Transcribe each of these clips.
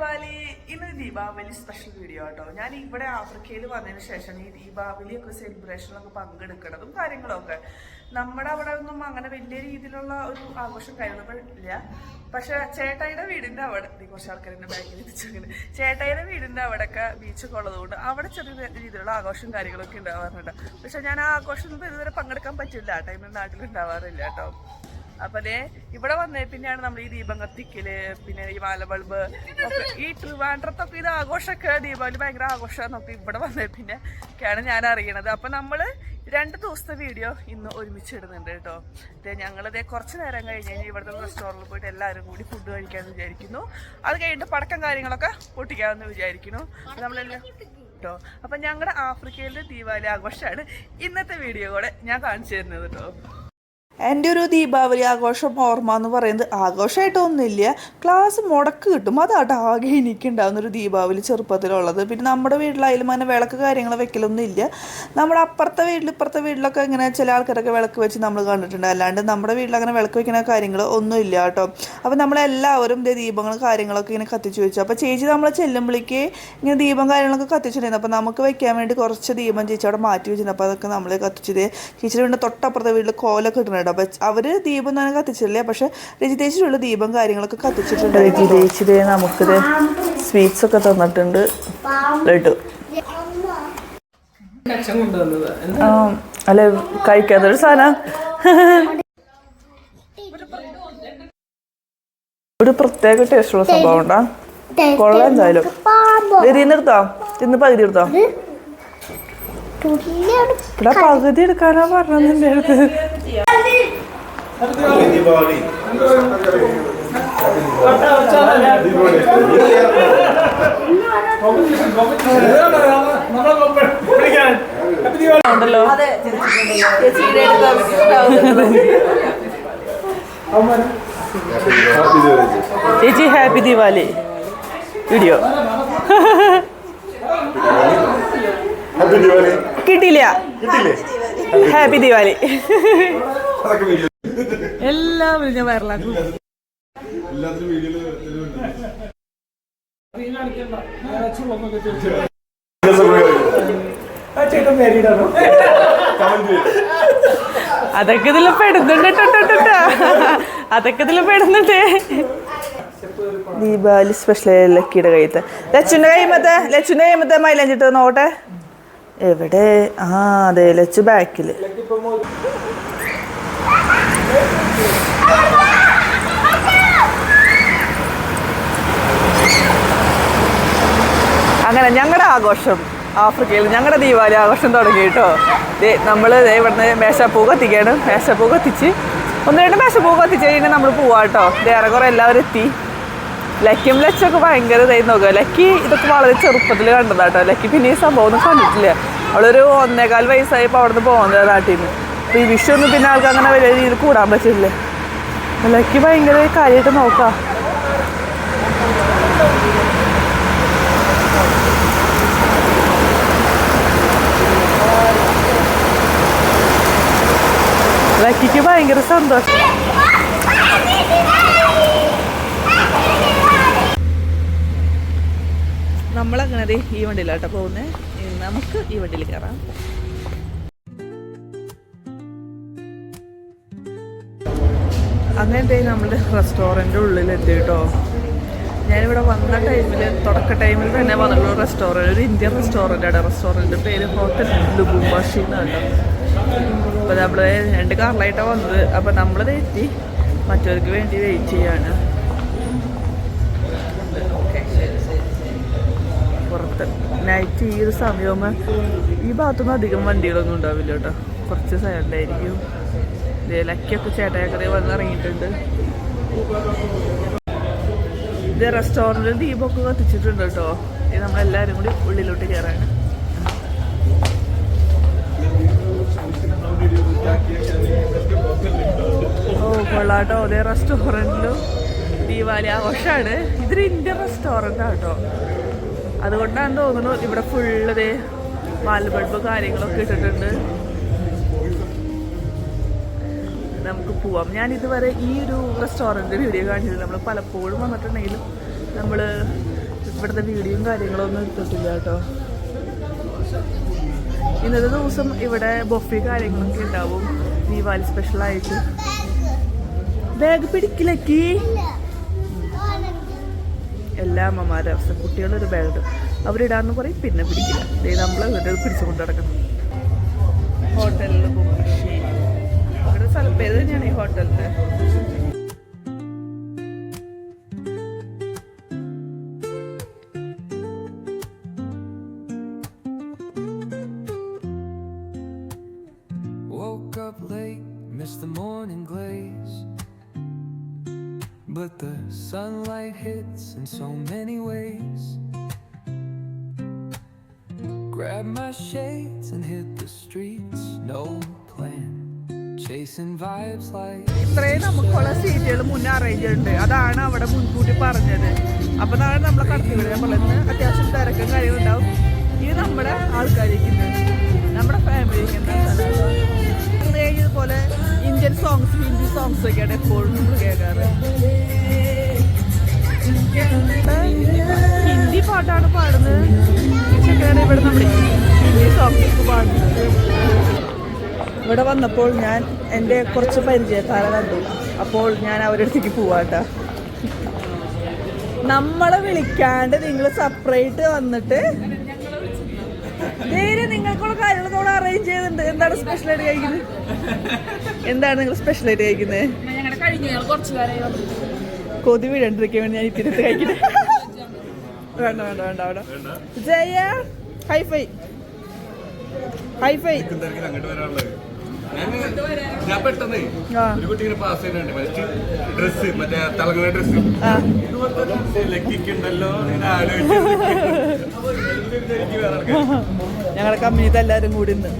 ദീപാവലി ഇന്ന് Deepavali special video കേട്ടോ ഞാൻ ഇവിടെ ആഫ്രിക്കയിൽ വന്നതിന് ശേഷം ഈ ദീപാവലി ഒക്കെ സെലിബ്രേഷനിലൊക്കെ പങ്കെടുക്കുന്നതും കാര്യങ്ങളൊക്കെ. നമ്മുടെ അവിടെ ഒന്നും അങ്ങനെ വലിയ രീതിയിലുള്ള ഒരു ആഘോഷം കാര്യങ്ങളൊക്കെ പക്ഷെ ചേട്ടായിയുടെ വീടിന്റെ അവിടെ കുറച്ച് ആൾക്കാരുടെ ബാഗിൽ എത്തിച്ചങ്ങനെ ചേട്ടായിയുടെ വീടിന്റെ അവിടെയൊക്കെ ബീച്ചൊക്കെ ഉള്ളതുകൊണ്ട് അവിടെ ചെറിയ രീതിയിലുള്ള ആഘോഷം കാര്യങ്ങളൊക്കെ ഉണ്ടാവാറുണ്ട്. പക്ഷെ ഞാൻ ആ ആഘോഷം ഇതുവരെ പങ്കെടുക്കാൻ പറ്റില്ല. ആ ടൈമിൽ നാട്ടിൽ ഉണ്ടാവാറില്ല കേട്ടോ. അപ്പൊ ദേ ഇവിടെ വന്നേ പിന്നെയാണ് നമ്മൾ ഈ ദീപം കത്തിക്കൽ പിന്നെ ഈ മാല ബൾബ് ഒക്കെ. ഈ ട്രിവാൻഡ്രത്തൊക്കെ ഇത് ആഘോഷമൊക്കെ ദീപാവലി ഭയങ്കര ആഘോഷമാണെന്നൊക്കെ ഇവിടെ വന്നേ പിന്നെ ഒക്കെയാണ് ഞാൻ അറിയണത് അപ്പൊ നമ്മൾ രണ്ട് ദിവസത്തെ വീഡിയോ ഇന്ന് ഒരുമിച്ച് ഇടുന്നുണ്ട് കേട്ടോ. ദേ ഞങ്ങളിതേ കുറച്ച് നേരം കഴിഞ്ഞ് കഴിഞ്ഞാൽ ഇവിടുത്തെ റെസ്റ്റോറന്റിൽ പോയിട്ട് എല്ലാവരും കൂടി ഫുഡ് കഴിക്കാമെന്ന് വിചാരിക്കുന്നു. അത് കഴിഞ്ഞിട്ട് പടക്കം കാര്യങ്ങളൊക്കെ പൊട്ടിക്കാമെന്ന് വിചാരിക്കുന്നു. നമ്മളെല്ലാം കേട്ടോ. അപ്പൊ ഞങ്ങളുടെ ആഫ്രിക്കയിലെ ദീപാവലി ആഘോഷമാണ് ഇന്നത്തെ വീഡിയോ കൂടെ ഞാൻ കാണിച്ചു തരുന്നത് കേട്ടോ. എന്റെ ഒരു ദീപാവലി ആഘോഷം ഓർമ്മ എന്ന് പറയുന്നത് ആഘോഷമായിട്ടൊന്നുമില്ല ക്ലാസ് മുടക്ക് കിട്ടും. അതാട്ടോ ആകെ എനിക്കുണ്ടാകുന്ന ഒരു ദീപാവലി ചെറുപ്പത്തിലുള്ളത്. പിന്നെ നമ്മുടെ വീട്ടിലായാലും അങ്ങനെ വിളക്ക് കാര്യങ്ങൾ വെക്കലൊന്നും ഇല്ല നമ്മുടെ അപ്പുറത്തെ വീട്ടിൽ ഇപ്പുറത്തെ വീട്ടിലൊക്കെ ഇങ്ങനെ ചില ആൾക്കാരൊക്കെ വിളക്ക് വെച്ച് നമ്മൾ കണ്ടിട്ടുണ്ട്. അല്ലാണ്ട് നമ്മുടെ വീട്ടിൽ അങ്ങനെ വിളക്ക് വെക്കുന്ന കാര്യങ്ങൾ ഒന്നും ഇല്ല കേട്ടോ. അപ്പോൾ നമ്മളെല്ലാവരും ദീപങ്ങൾ കാര്യങ്ങളൊക്കെ ഇങ്ങനെ കത്തിച്ച് വെച്ചു. അപ്പോൾ ചേച്ചി നമ്മൾ ചെല്ലുമ്പോഴേക്ക് ഇങ്ങനെ ദീപം കാര്യങ്ങളൊക്കെ കത്തിച്ചിട്ടുണ്ടായിരുന്നു. അപ്പോൾ നമുക്ക് വെക്കാൻ വേണ്ടി കുറച്ച് ദീപം ചേച്ചി അവിടെ മാറ്റി വെച്ചിട്ടുണ്ട്. അപ്പോൾ അതൊക്കെ നമ്മൾ കത്തിച്ചത് ചേച്ചിയുടെ വീടിന്റെ തൊട്ടപ്പുറത്തെ വീട്ടിൽ കോലൊക്കെ ഇട്ടിട്ടുണ്ട് അപ്പൊ അവർ ദീപം തന്നെ കത്തിച്ചില്ല പക്ഷെ രജിതേച്ചിട്ടുള്ള ദീപം കാര്യങ്ങളൊക്കെ കത്തിച്ചിട്ടുണ്ട്. രജിതേച്ചിത് നമുക്കിത് സ്വീറ്റ്സ് ഒക്കെ തന്നിട്ടുണ്ട്. ലഡു. അല്ല കഴിക്കാത്തൊരു സാധനം. ഒരു പ്രത്യേക ടേസ്റ്റുള്ള സംഭവം ഉണ്ടാ? കൊള്ളാം എന്തായാലും. തിന്ന് എടുത്തോ തിന്ന് പകുതി എടുത്തോ. ഇവിടെ പകുതി എടുക്കാനാ പറഞ്ഞത് എന്റെ അടുത്ത്. ഉണ്ടല്ലോ. ചേച്ചി ഹാപ്പി ദിവാലി വീഡിയോ. കിട്ടിയില്ല. ഹാപ്പി ദിവാലി എല്ലാവരും ഞാൻ വൈറലാക്കും അതൊക്കെ ഇതിൽ പെടുന്നുണ്ട്. അതൊക്കെ ഇതിൽ പെടുന്നുണ്ട്. ദീപാവലി സ്പെഷ്യൽ ലക്കിയുടെ കയ്യത്ത്. ലച്ചുന്റെ കൈമത്തെ ലച്ചുന്റെ കൈമത്തെ മൈലഞ്ചിട്ട് നോട്ടെ എവിടെ? ആ അതെ ലച്ചു ബാക്കിൽ അങ്ങനെ ഞങ്ങളുടെ ആഘോഷം ആഫ്രിക്കയിൽ ഞങ്ങളുടെ ദീപാവലി ആഘോഷം തുടങ്ങി കേട്ടോ. ദേ നമ്മൾ ഇവിടുന്ന് മേശപ്പൂ കത്തിക്കാണ്. മേശപ്പൂ കത്തിച്ച് ഒന്ന് രണ്ട് മേശപ്പൂ കത്തിച്ച് കഴിഞ്ഞാൽ നമ്മൾ പോവാം കേട്ടോ. വേറെ കുറെ എല്ലാവരും എത്തി. ലക്കിയും ലച്ചൊക്കെ ഭയങ്കര ഇതായി നോക്കുക ലക്കി ഇതൊക്കെ വളരെ ചെറുപ്പത്തിൽ കണ്ടതാട്ടോ ലക്കി പിന്നെ ഈ സംഭവം ഒന്നും കണ്ടിട്ടില്ല. അവളൊരു ഒന്നേകാൽ വയസ്സായപ്പോൾ അവിടുന്ന് പോകുന്നത് നാട്ടിൽ നിന്ന് അപ്പോൾ ഈ വിഷു ഒന്നും പിന്നെ ആൾക്ക് അങ്ങനെ വലിയ രീതിയിൽ കൂടാൻ പറ്റില്ല ലക്കി ഭയങ്കര കാര്യമായിട്ട് നോക്കാം. ലക്കിക്ക് ഭയങ്കര സന്തോഷം. നമ്മളങ്ങനെ ഈ വണ്ടിയിലാട്ടോ പോകുന്നത് നമുക്ക് ഈ വണ്ടിയിൽ കയറാം. അങ്ങനെ നമ്മുടെ റെസ്റ്റോറന്റ് ഉള്ളിലെത്തി കേട്ടോ ഞാനിവിടെ വന്ന ടൈമിൽ തുടക്ക ടൈമിൽ തന്നെ വന്നിട്ടുള്ള റെസ്റ്റോറന്റ് ഒരു ഇന്ത്യൻ റെസ്റ്റോറന്റ് ആണ്. റെസ്റ്റോറന്റ് പേര് ഹോട്ടൽ ലുബുംബാഷി എന്നാണ് അപ്പോൾ നമ്മൾ രണ്ട് കാറിലായിട്ടാണ് വന്നത്. അപ്പോൾ നമ്മളത് എത്തി. മറ്റവർക്ക് വേണ്ടി വെയിറ്റ് ചെയ്യാണ്. പുറത്ത്. നൈറ്റ് ഈ ഒരു സമയമാകുമ്പോൾ ഈ ഭാഗത്തൊന്നും അധികം വണ്ടികളൊന്നും ഉണ്ടാവില്ല കേട്ടോ കുറച്ച് സൈഡിലായിരിക്കും ലക്കിയൊക്കെ ചേട്ടായക്കറി വന്ന് ഇറങ്ങിയിട്ടുണ്ട്. ഇത് റെസ്റ്റോറന്റിൽ ദീപമൊക്കെ കത്തിച്ചിട്ടുണ്ട് കേട്ടോ. ഇത് നമ്മളെല്ലാവരും കൂടി ഉള്ളിലോട്ട് കയറാണ് ഓ കൊള്ളാട്ടോ. അതേ റെസ്റ്റോറന്റിലും ദീപാവലി ആഘോഷമാണ് ഇതൊരു ഇന്ത്യൻ റെസ്റ്റോറന്റ് കേട്ടോ. അതുകൊണ്ടാണ് തോന്നുന്നു ഇവിടെ ഫുള്ള് ദേ മാലബൾബ് കാര്യങ്ങളൊക്കെ ഇട്ടിട്ടുണ്ട്. നമുക്ക് പോവാം. ഞാൻ ഇതുവരെ ഈ ഒരു റെസ്റ്റോറന്റ് വീഡിയോ കാണിച്ചിട്ടില്ല. നമ്മൾ പലപ്പോഴും വന്നിട്ടുണ്ടെങ്കിലും നമ്മൾ ഇവിടുത്തെ വീഡിയോയും കാര്യങ്ങളൊന്നും എടുത്തിട്ടില്ല കേട്ടോ. ഇന്നത്തെ ദിവസം ഇവിടെ ബൊഫി കാര്യങ്ങളൊക്കെ ഉണ്ടാവും. ദീപാവലി സ്പെഷ്യലായിട്ട് ബാഗ് പിടിക്കില്ലക്കി? എല്ലാ അമ്മമാരുടെ അവസ്ഥ കുട്ടികളൊരു ബാഗ് അവരിടാന്ന് പറയും പിന്നെ പിടിക്കില്ല. നമ്മൾ ഇവരുടെ പിടിച്ചുകൊണ്ട് നടക്കണം ഹോട്ടലിൽ പേര് തന്നെയാണ് ഈ ഹോട്ടലിൻ്റെ Woke up late, missed the morning glaze. But the sunlight hits in so many ways. Grab my shades and hit the streets, no ഇത്രയും നമുക്കുള്ള സീറ്റുകൾ മുന്നേ അറേഞ്ച് ചെയ്തിട്ടുണ്ട്. അതാണ് അവിടെ മുൻകൂട്ടി പറഞ്ഞത്. അപ്പൊ നാളെ നമ്മളെ കടത്തി വിടുക നമ്മൾ ഇന്ന് അത്യാവശ്യം തിരക്കും കാര്യങ്ങളുണ്ടാവും. ഇത് നമ്മുടെ ആൾക്കാരിക്കുന്നത് നമ്മുടെ ഫാമിലി ഇതുപോലെ ഇന്ത്യൻ സോങ്സ് ഹിന്ദി സോങ്സ് ഒക്കെയാണ് എപ്പോഴും നമ്മൾ കേൾക്കാറ്. ഹിന്ദി പാട്ടാണ് പാടുന്നത്. ഇവിടെ നമ്മുടെ ഹിന്ദി സോങ്സ് പാടുന്നത്. ഇവിടെ വന്നപ്പോൾ ഞാൻ എന്റെ കുറച്ച് പരിചയക്കാരെ കണ്ടു. അപ്പോൾ ഞാൻ അവരുടെ അടുത്തേക്ക് പോവാട്ടാ. നമ്മളെ വിളിക്കാണ്ട് നിങ്ങൾ സെപ്പറേറ്റ് വന്നിട്ട് നേരെ നിങ്ങൾക്കുള്ള കാര്യങ്ങൾ നമ്മൾ അറേഞ്ച് ചെയ്തിട്ടുണ്ട്. എന്താണ് സ്പെഷ്യൽ ആയിട്ട് കഴിക്കുന്നത്? എന്താണ് നിങ്ങൾ സ്പെഷ്യൽ ആയിട്ട് കഴിക്കുന്നത്? കൊതി വീഴണ്ടിരിക്കാൻ വേണ്ടി ഞാൻ ഇത്തിരി കഴിക്കുന്നത് വേണ്ട വേണ്ട വേണ്ട വേണ്ട. ജയ ഹൈഫൈ ഹൈഫൈ ഞാൻ പെട്ടെന്ന് ഒരു കുട്ടി ഇങ്ങനെ പാസ് ചെയ്യുന്നുണ്ട്. മറ്റേ ഡ്രസ്സ് മറ്റേ തിളങ്ങുന്ന ഡ്രസ്സ് ആ. ലക്കിക്കുണ്ടല്ലോ ഇങ്ങനെ ആലോചിച്ചു ഞങ്ങളുടെ കമ്പനിത്തെ എല്ലാരും കൂടി ഇന്ന്.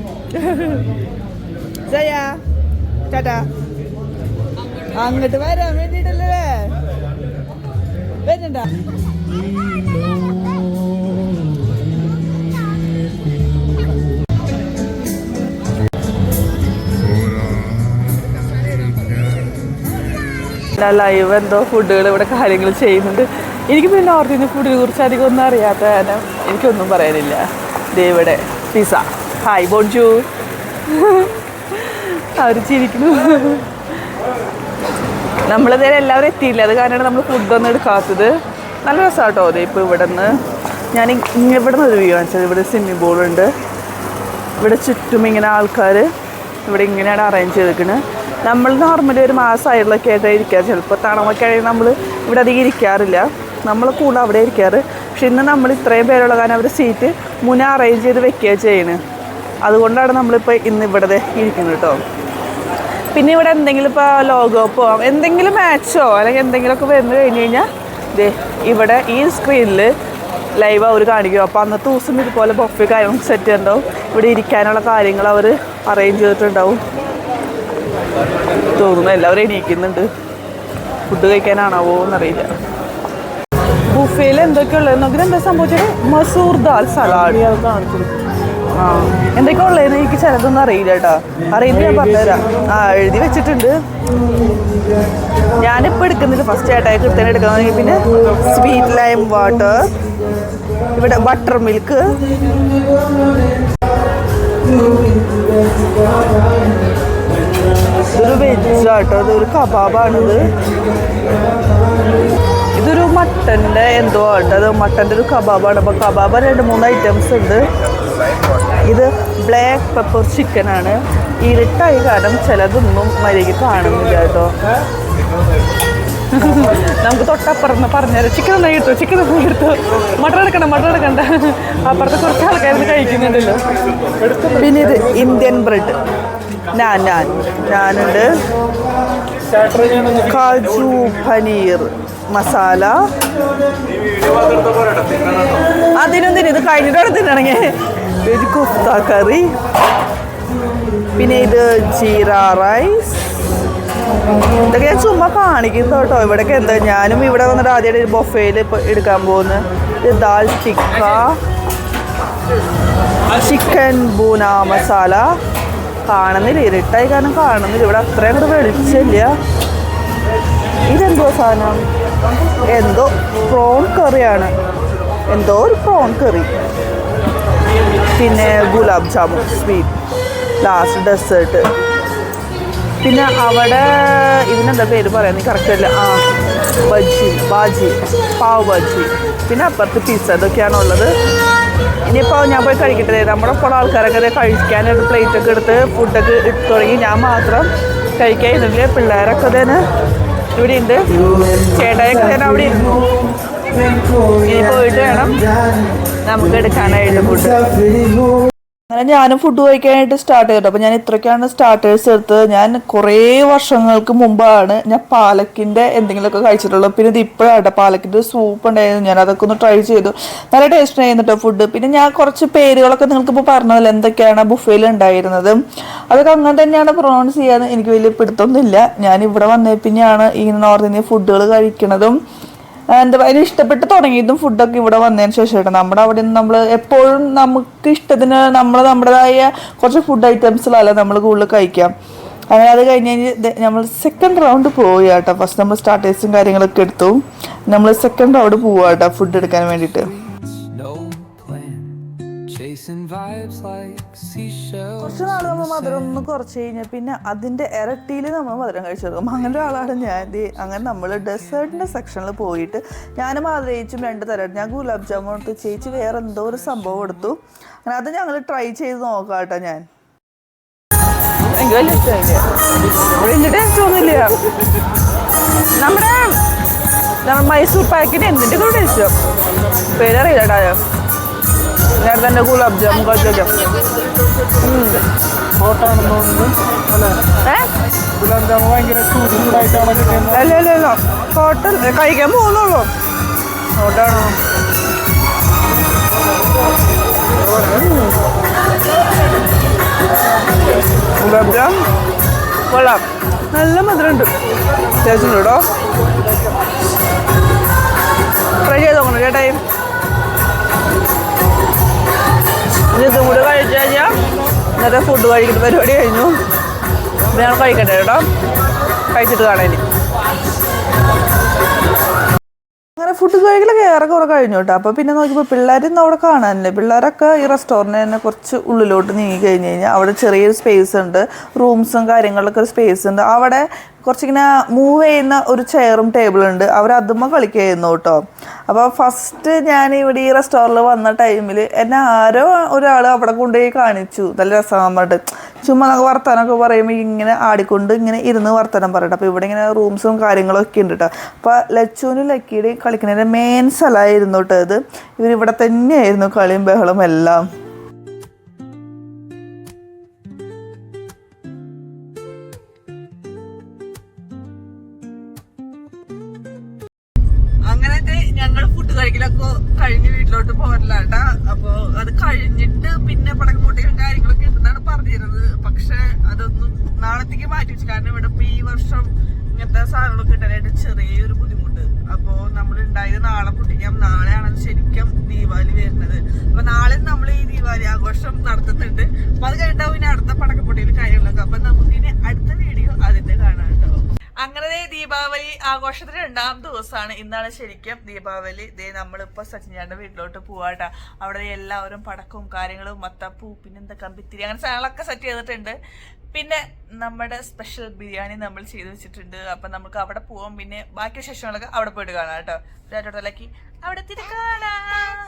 ജയ ടാറ്റാ. അങ്ങോട്ട് വരാൻ വേണ്ടിട്ടല്ലേ? വരുന്നുണ്ടാ? ലൈവ് എന്തോ ഫുഡുകൾ ഇവിടെ കാര്യങ്ങൾ ചെയ്യുന്നുണ്ട്. എനിക്ക് പിന്നെ നോർത്ത് ഇന്ത്യൻ ഫുഡിനെ കുറിച്ച് അധികം ഒന്നും അറിയാത്ത കാരണം എനിക്കൊന്നും പറയാനില്ല. ദേ ഇവിടെ പിസ ഹായ് ബോൺജു അവർ ചിരിക്കുന്നു. നമ്മളിതേ എല്ലാവരും എത്തിയില്ല അത് കാരണമാണ് നമ്മൾ ഫുഡൊന്നും എടുക്കാത്തത്. നല്ല രസമാട്ടോ അതെ ഇപ്പോൾ ഇവിടെ നിന്ന് ഞാൻ ഇവിടെ നിന്ന് ഒരു വ്യൂ കാണിച്ചത്. ഇവിടെ സ്വിമ്മിംഗ് പൂളുണ്ട് ഇവിടെ ചുറ്റും ഇങ്ങനെ ആൾക്കാർ ഇവിടെ ഇങ്ങനെയാണ് അറേഞ്ച് ചെയ്തിരിക്കുന്നത് നമ്മൾ നോർമലി ഒരു മാസമായിട്ടുള്ളൊക്കെ ആയിട്ട് ഇരിക്കുക ചിലപ്പോൾ തണമൊക്കെ ആണെങ്കിൽ നമ്മൾ ഇവിടെ അധികം ഇരിക്കാറില്ല. നമ്മൾ കൂടെ അവിടെ ഇരിക്കാറ്. പക്ഷെ ഇന്ന് നമ്മൾ ഇത്രയും പേരുള്ള കാരണം അവർ സീറ്റ് മുന അറേഞ്ച് ചെയ്ത് വെക്കുക ചെയ്യണത് അതുകൊണ്ടാണ് നമ്മളിപ്പോൾ ഇന്ന് ഇവിടെ ഇരിക്കുന്നത് കേട്ടോ പിന്നെ ഇവിടെ എന്തെങ്കിലും ഇപ്പോൾ ലോകകപ്പോ എന്തെങ്കിലും മാച്ചോ അല്ലെങ്കിൽ എന്തെങ്കിലുമൊക്കെ വന്നു കഴിഞ്ഞ് കഴിഞ്ഞാൽ ഇതേ ഇവിടെ ഈ സ്ക്രീനിൽ ലൈവ് അവർ കാണിക്കും. അപ്പോൾ അന്നത്തെ ദിവസം ഇതുപോലെ ബൊഫേ കാര്യങ്ങൾ സെറ്റ് ഉണ്ടാവും ഇവിടെ ഇരിക്കാനുള്ള കാര്യങ്ങൾ അവർ അറേഞ്ച് ചെയ്തിട്ടുണ്ടാവും. തോന്നുന്നു. എല്ലാവരും എണീക്കുന്നുണ്ട്. ഫുഡ് കഴിക്കാനാണാവോ എന്നറിയില്ല. ബുഫേയിൽ എന്തൊക്കെയുള്ളത്? നോക്കി എന്താ സംഭവിച്ചത്? മസൂർ ദാൽ സലാഡ്. ആ. എന്തൊക്കെ ഉള്ളതെന്ന് എനിക്ക് ചിലതൊന്നും അറിയില്ല കേട്ടോ അറിയില്ല ഞാൻ പറഞ്ഞുതരാം. ആ എഴുതി വെച്ചിട്ടുണ്ട്. ഞാനിപ്പോൾ എടുക്കുന്നില്ല ഫസ്റ്റ് ആയിട്ടായി കൃത്യം എടുക്കാൻ പിന്നെ സ്വീറ്റ് ലൈം വാട്ടർ ഇവിടെ ബട്ടർ മിൽക്ക് ഇതൊരു വെജാട്ടോ ഇതൊരു കബാബാണിത്. ഇതൊരു മട്ടന്റെ എന്തോ ആട്ടോ. അത് മട്ടന്റെ ഒരു കബാബാണ്. അപ്പോൾ കബാബ് രണ്ട് മൂന്ന് ഐറ്റംസ് ഉണ്ട്. ഇത് ബ്ലാക്ക് പെപ്പർ ചിക്കനാണ് ഇരുട്ടായി കാരണം ചിലതൊന്നും മര്യാദയ്ക്ക് കാണുന്നില്ല കേട്ടോ. നമുക്ക് തൊട്ടപ്പുറന്ന് പറഞ്ഞുതരാം ചിക്കൻ ഒന്ന് കിട്ടും ചിക്കൻ ഒന്ന് കിട്ടും മട്ടൺ എടുക്കണം മട്ടൺ എടുക്കണ്ട. അപ്പുറത്ത് കുറച്ച് ആൾക്കാർ കഴിക്കുന്നുണ്ടല്ലോ. പിന്നെ ഇത് ഇന്ത്യൻ ബ്രെഡ് ഞാൻ ഞാൻ ഞാനുണ്ട്. കാജു പനീർ മസാല. അതിനൊന്നിന് ഇത് കഴിഞ്ഞിട്ടാണ് തിന്നണെങ്കിൽ ഒരു കുഫ്ത കറി പിന്നെ ഇത് ജീര റൈസ്. ഇതൊക്കെ ഞാൻ ചുമ്മാ കാണിക്കുന്നു കേട്ടോ ഇവിടെയൊക്കെ എന്താ ഞാനും ഇവിടെ വന്നിട്ട് ആദ്യമായിട്ട് ബൊഫയിൽ ഇപ്പോൾ എടുക്കാൻ പോകുന്നത് ഇത് ദാൽ ടിക്ക. ചിക്കൻ ബൂന മസാല. കാണുന്നില്ല. ഇരുട്ടായി കാരണം കാണുന്നില്ല. ഇവിടെ അത്രയും കൂടെ വെളിച്ചില്ല ഇതെന്തോ സാധനം? എന്തോ പ്രോൺ കറിയാണ് എന്തോ ഒരു പ്രോൺ കറി പിന്നെ gulab jamun sweet last dessert പിന്നെ അവിടെ ഇതിനെന്താ പേര് പറയാൻ? കറക്റ്റ് അല്ല ആ ബജി ബാജി പാവ് ബാജി പിന്നെ അപ്പുറത്ത് പിസ്സ ഇതൊക്കെയാണ് ഉള്ളത് ഇനിയിപ്പോൾ ഞാൻ പോയി കഴിക്കട്ടെ. നമ്മുടെ ഇപ്പോൾ ആൾക്കാരൊക്കെ കഴിക്കാൻ ഒരു പ്ലേറ്റൊക്കെ എടുത്ത് ഫുഡൊക്കെ ഇട്ട് തുടങ്ങി. ഞാൻ മാത്രം കഴിക്കാൻ ഇരുന്നില്ല പിള്ളേരൊക്കെ തന്നെ ഇവിടെ ഉണ്ട് ചേട്ടായൊക്കെ തന്നെ അവിടെ ഇരുന്നു ഇനി പോയിട്ട് വേണം നമുക്ക് എടുക്കാനായിട്ട് ഫുഡ് അങ്ങനെ ഞാനും ഫുഡ് കഴിക്കാനായിട്ട് സ്റ്റാർട്ട് ചെയ്തു. അപ്പോൾ ഞാൻ ഇത്രയ്ക്കാണ് സ്റ്റാർട്ടേഴ്സ് എടുത്തത്. ഞാൻ കുറേ വർഷങ്ങൾക്ക് മുമ്പാണ് ഞാൻ പാലക്കിന്റെ എന്തെങ്കിലുമൊക്കെ കഴിച്ചിട്ടുള്ളത് പിന്നെ ഇത് ഇപ്പോഴാണ് പാലക്കിന്റെ സൂപ്പ് ഉണ്ടായിരുന്നു. ഞാൻ അതൊക്കെ ഒന്ന് ട്രൈ ചെയ്തു. നല്ല ടേസ്റ്റ് ആയിരുന്നു ഫുഡ് പിന്നെ ഞാൻ കുറച്ച് പേരുകളൊക്കെ നിങ്ങൾക്ക് ഇപ്പോൾ പറഞ്ഞതിൽ എന്തൊക്കെയാണ് ബുഫയിൽ ഉണ്ടായിരുന്നത്? അതൊക്കെ അങ്ങനെ തന്നെയാണ് പ്രൊണൗൺസ് ചെയ്യാൻ എനിക്ക് വലിയ പിടുത്തൊന്നുമില്ല ഞാൻ ഇവിടെ വന്നേ പിന്നെയാണ് ഈ നോർത്ത് ഇന്ത്യൻ ഫുഡുകൾ കഴിക്കണതും എന്താ പറയുക ഇഷ്ടപ്പെട്ട് തുടങ്ങിയതും ഫുഡൊക്കെ ഇവിടെ വന്നതിന് ശേഷമാണ് നമ്മുടെ അവിടെ നിന്ന് നമ്മൾ എപ്പോഴും നമുക്ക് ഇഷ്ടത്തിന് നമ്മൾ നമ്മുടേതായ കുറച്ച് ഫുഡ് ഐറ്റംസിലല്ല നമ്മൾ കൂടുതൽ കഴിക്കാം. അങ്ങനെ അത് കഴിഞ്ഞ് നമ്മൾ സെക്കൻഡ് റൗണ്ട് പോയി കേട്ടോ ഫസ്റ്റ് നമ്മൾ സ്റ്റാർട്ടേഴ്സും കാര്യങ്ങളൊക്കെ എടുത്തു. നമ്മൾ സെക്കൻഡ് റൗണ്ട് പോവുക കേട്ടോ ഫുഡ് എടുക്കാൻ വേണ്ടിയിട്ട്. കുറച്ച് നാൾ നമ്മൾ മധുരം ഒന്ന് കുറച്ച് കഴിഞ്ഞാൽ പിന്നെ അതിന്റെ ഇരട്ടിയിൽ നമ്മൾ മധുരം കഴിച്ചു തുടങ്ങും അങ്ങനെ ഒരാളാണ് ഞാൻ. അങ്ങനെ നമ്മൾ ഡെസേർട്ടിന്റെ സെക്ഷനിൽ പോയിട്ട് ഞാനും ആഗ്രഹിച്ചും രണ്ട് തരം ഞാൻ ഗുലാബ് ജാമുൻ എടുത്ത്. ചേച്ചി വേറെ എന്തോ ഒരു സംഭവം എടുത്തു. അങ്ങനെ അത് ഞങ്ങൾ ട്രൈ ചെയ്ത് നോക്കാം കേട്ടോ ഞാൻ. നമ്മുടെ മൈസൂർ പാക്കിന് എന്തിന്റെ കൂടെ ടേസ്റ്റോ പേരറിയില്ല കേട്ടോ നേരത്തെ തന്നെ ഗുലാബ് ജാമുൻ കഴിച്ചേക്കാം ഏ? അല്ല ഹോട്ടൽ കഴിക്കാൻ പോകുന്നുള്ളൂ ഹോട്ടാണോ കൊള്ളാം നല്ല മധുരമുണ്ട് ടേസ്റ്റ് കേട്ടോ ട്രൈ ചെയ്ത് നോക്കണം ചേട്ടായി ഇന്നത്തെ ഫുഡ് കഴിക്കുന്ന പരിപാടി കഴിഞ്ഞു. ഞങ്ങൾ കഴിക്കട്ടെ കേട്ടോ. കഴിച്ചിട്ട് കാണാൻ. അങ്ങനെ ഫുഡ് കഴിക്കലൊക്കെ കുറെ കഴിഞ്ഞു കേട്ടോ. അപ്പോൾ പിന്നെ നോക്കിയപ്പോൾ പിള്ളേരൊന്നും അവിടെ കാണാനില്ല? പിള്ളേരൊക്കെ ഈ റെസ്റ്റോറന്റ് തന്നെ കുറച്ച് ഉള്ളിലോട്ട് നീങ്ങി കഴിഞ്ഞ് കഴിഞ്ഞാൽ അവിടെ ചെറിയൊരു സ്പേസ് ഉണ്ട്. റൂംസും കാര്യങ്ങളൊക്കെ ഒരു സ്പേസ് ഉണ്ട്. അവിടെ കുറച്ചിങ്ങനെ മൂവ് ചെയ്യുന്ന ഒരു ചെയറും ടേബിളും ഉണ്ട്. അവർ അതുമ്മ കളിക്കുകയായിരുന്നു കേട്ടോ. അപ്പോൾ ഫസ്റ്റ് ഞാൻ ഇവിടെ ഈ റെസ്റ്റോറന്റിൽ വന്ന ടൈമിൽ എന്നെ ആരോ ഒരാൾ അവിടെ കൊണ്ടുപോയി കാണിച്ചു. നല്ല രസമാകാൻ ചുമ്മാ നമുക്ക് വർത്തമാനമൊക്കെ പറയുമ്പോൾ ഇങ്ങനെ ആടിക്കൊണ്ട് ഇങ്ങനെ ഇരുന്ന് വർത്തമാനം പറയട്ടെ. അപ്പോൾ ഇവിടെ ഇങ്ങനെ റൂംസും കാര്യങ്ങളും ഒക്കെ ഉണ്ട് കേട്ടോ. അപ്പോൾ ലച്ചുവിനും ലക്കിയുടെയും കളിക്കുന്നതിന്റെ മെയിൻ സ്ഥലമായിരുന്നു കേട്ടോ ഇത്. ഇവരിവിടെ തന്നെയായിരുന്നു കളിയും ബഹളം എല്ലാം. നാളത്തേക്ക് മാറ്റി വെച്ചു കാരണം ഇവിടെ ഈ വർഷം ഇങ്ങനത്തെ സാധനങ്ങളൊക്കെ കിട്ടാനായിട്ട് ചെറിയൊരു ബുദ്ധിമുട്ട്. അപ്പോ നമ്മൾ ഉണ്ടായത് നാളെ പൊട്ടിക്കാം നാളെയാണ് ശരിക്കും ദീപാവലി വരുന്നത്. അപ്പൊ നാളെ നമ്മൾ ഈ ദീപാവലി ആഘോഷം നടത്തുന്നുണ്ട്. അപ്പൊ അത് കഴിഞ്ഞിട്ടാവും ഇനി അടുത്ത പടക്കപ്പൊട്ടിയിൽ കാര്യങ്ങളൊക്കെ. അപ്പൊ നമുക്ക് ഇനി അടുത്ത വീഡിയോ അതിന്റെ കാണാം. അങ്ങനെ ദീപാവലി ആഘോഷത്തിന് രണ്ടാം ദിവസമാണ് ഇന്നാണ് ശരിക്കും ദീപാവലി. ദേ നമ്മളിപ്പോൾ സച്ചിൻചാന്റെ വീട്ടിലോട്ട് പോവാട്ടാ. അവിടെ എല്ലാവരും പടക്കവും കാര്യങ്ങളും മത്തപ്പൂ പിന്നെന്താ കമ്പിത്തിരി അങ്ങനെ സാധനങ്ങളൊക്കെ സെറ്റ് ചെയ്തിട്ടുണ്ട്. പിന്നെ നമ്മുടെ സ്പെഷ്യൽ ബിരിയാണി നമ്മൾ ചെയ്ത് വെച്ചിട്ടുണ്ട്. അപ്പൊ നമുക്ക് അവിടെ പോവാം. പിന്നെ ബാക്കി വിശേഷങ്ങളൊക്കെ അവിടെ പോയിട്ട് കാണാം കേട്ടോ. രാജോട്ടലേക്ക് അവിടെ തിരി കാണാം.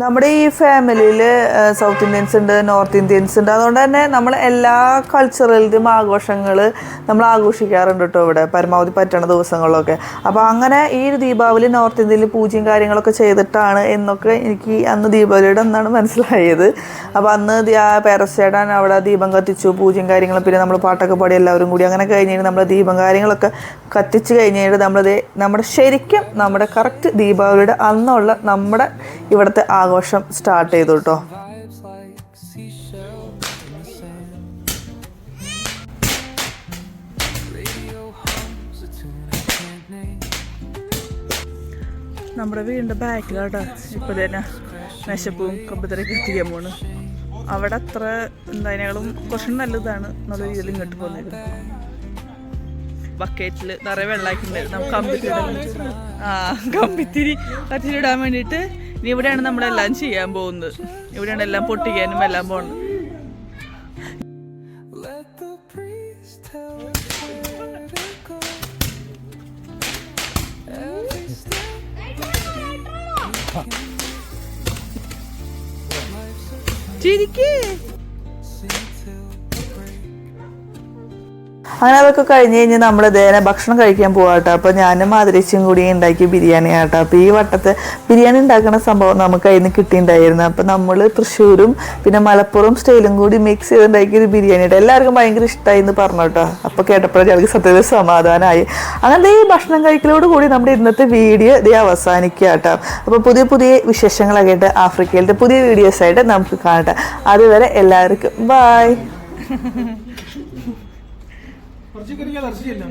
നമ്മുടെ ഈ ഫാമിലിയിൽ സൗത്ത് ഇന്ത്യൻസ് ഉണ്ട് നോർത്ത് ഇന്ത്യൻസ് ഉണ്ട്. അതുകൊണ്ട് തന്നെ നമ്മൾ എല്ലാ കൾച്ചറലിലും ആഘോഷങ്ങൾ നമ്മൾ ആഘോഷിക്കാറുണ്ട് കേട്ടോ ഇവിടെ. പരമാവധി പറ്റണ ദിവസങ്ങളിലൊക്കെ. അപ്പോൾ അങ്ങനെ ഈ ഒരു ദീപാവലി നോർത്ത് ഇന്ത്യയിൽ പൂജയും കാര്യങ്ങളൊക്കെ ചെയ്തിട്ടാണ് എന്നൊക്കെ എനിക്ക് അന്ന് ദീപാവലിയുടെ അന്നാണ് മനസ്സിലായത്. അപ്പോൾ അന്ന് പേരസ് ചേട്ടൻ അവിടെ ദീപം കത്തിച്ചു പൂജയും കാര്യങ്ങളും. പിന്നെ നമ്മൾ പാട്ടൊക്കെ പാടി എല്ലാവരും കൂടി അങ്ങനെ കഴിഞ്ഞിട്ട് നമ്മൾ ദീപം കാര്യങ്ങളൊക്കെ കത്തിച്ച് കഴിഞ്ഞിട്ട് നമ്മളത് നമ്മുടെ ശരിക്കും നമ്മുടെ കറക്റ്റ് ദീപാവലിയുടെ അന്നുള്ള നമ്മുടെ ഇവിടുത്തെ ആഘോഷം സ്റ്റാർട്ട് ചെയ്തു കേട്ടോ നമ്മുടെ വീടിന്റെ ബാക്കിലാട്ടോ ഇപ്പോൾ തന്നെ വിശപ്പും കമ്പത്തരൊക്കെ എത്തിക്കാൻ പോണ്. അവിടെ അത്ര എന്തായാലും കുറച്ച് നല്ലതാണ് എന്നുള്ള രീതിയിൽ ഇങ്ങോട്ട് പോകുന്നത് ബക്കറ്റിൽ നിറയെ വെള്ളമാക്കിണ്ട് നമുക്ക് കമ്പിത്തിരി ആ കമ്പിത്തിരി കത്തിരിടാൻ വേണ്ടിയിട്ട് ഇനി ഇവിടെയാണ് നമ്മളെല്ലാം ചെയ്യാൻ പോകുന്നത്. ഇവിടെയാണ് എല്ലാം പൊട്ടിക്കാനും എല്ലാം പോകുന്നത്. അങ്ങനെ അതൊക്കെ കഴിഞ്ഞ് കഴിഞ്ഞ് നമ്മൾ ഇതേനെ ഭക്ഷണം കഴിക്കാൻ പോവാട്ടോ. അപ്പോൾ ഞാനും മാതിരിച്ചും കൂടി ഉണ്ടാക്കിയ ബിരിയാണി ആട്ടോ. അപ്പോൾ ഈ വട്ടത്തെ ബിരിയാണി ഉണ്ടാക്കുന്ന സംഭവം നമുക്ക് അതിൽ നിന്ന് കിട്ടിയിട്ടുണ്ടായിരുന്നു അപ്പോൾ നമ്മൾ തൃശ്ശൂരും പിന്നെ മലപ്പുറം സ്റ്റൈലും കൂടി മിക്സ് ചെയ്ത് ഉണ്ടാക്കിയ ഒരു ബിരിയാണിയുടെ എല്ലാവർക്കും ഭയങ്കര ഇഷ്ടമായി എന്ന് പറഞ്ഞു കേട്ടോ. അപ്പോൾ കേട്ടപ്പോഴേ സത്യത്തിൽ സമാധാനമായി അങ്ങനെ ഈ ഭക്ഷണം കഴിക്കലോട് കൂടി നമ്മുടെ ഇന്നത്തെ വീഡിയോ ഇതേ അവസാനിക്കുക കേട്ടോ. അപ്പോൾ പുതിയ പുതിയ വിശേഷങ്ങളൊക്കെ ആയിട്ട് ആഫ്രിക്കയിലത്തെ പുതിയ വീഡിയോസ് ആയിട്ട് നമുക്ക് കാണട്ടെ. അതുവരെ എല്ലാവർക്കും ബായ് കുറച്ച് കരിക്കാൻ ഇറച്ചിയില്ല